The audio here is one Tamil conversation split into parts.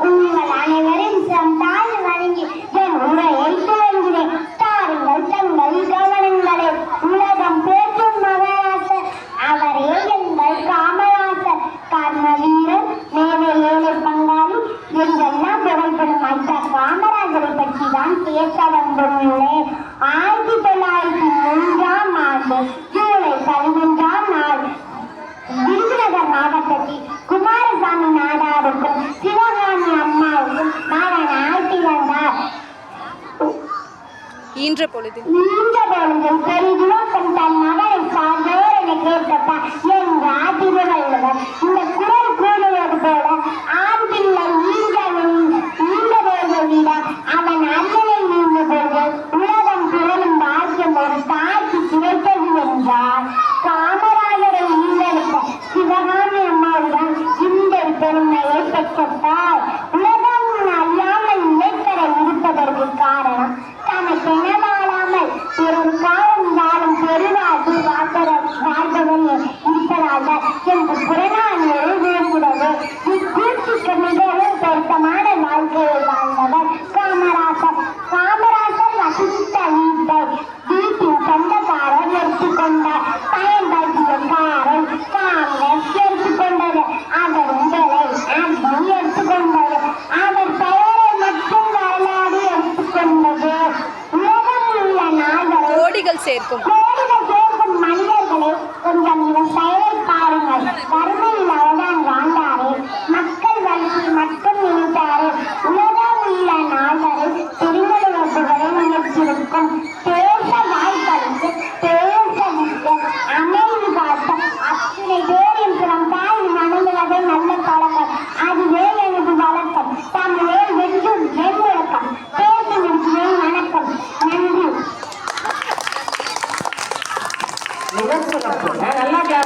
உங்கள் அனைவரும் சந்தால் வணங்கி என் உரையை துவங்குகிறேன். உலகம் பேசும் மகாராசர். அவரே எங்கள் காமராசர். கர்ம வீரர் பங்காளி என்றெல்லாம் புகழ்படும் அந்த காமராஜரை பற்றி தான் பேசவர் ஈன்ற பொழுது ஈன்ற பொழுது பெரிதும் தன் மகளை சார்ந்து சேர்க்கும்.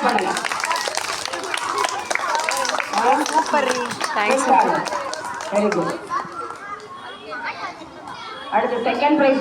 பண்ணலாம் சூப்பர் தேங்க்ஸ் வெரி குட் அடுத்து செகண்ட் ப்ரைஸ்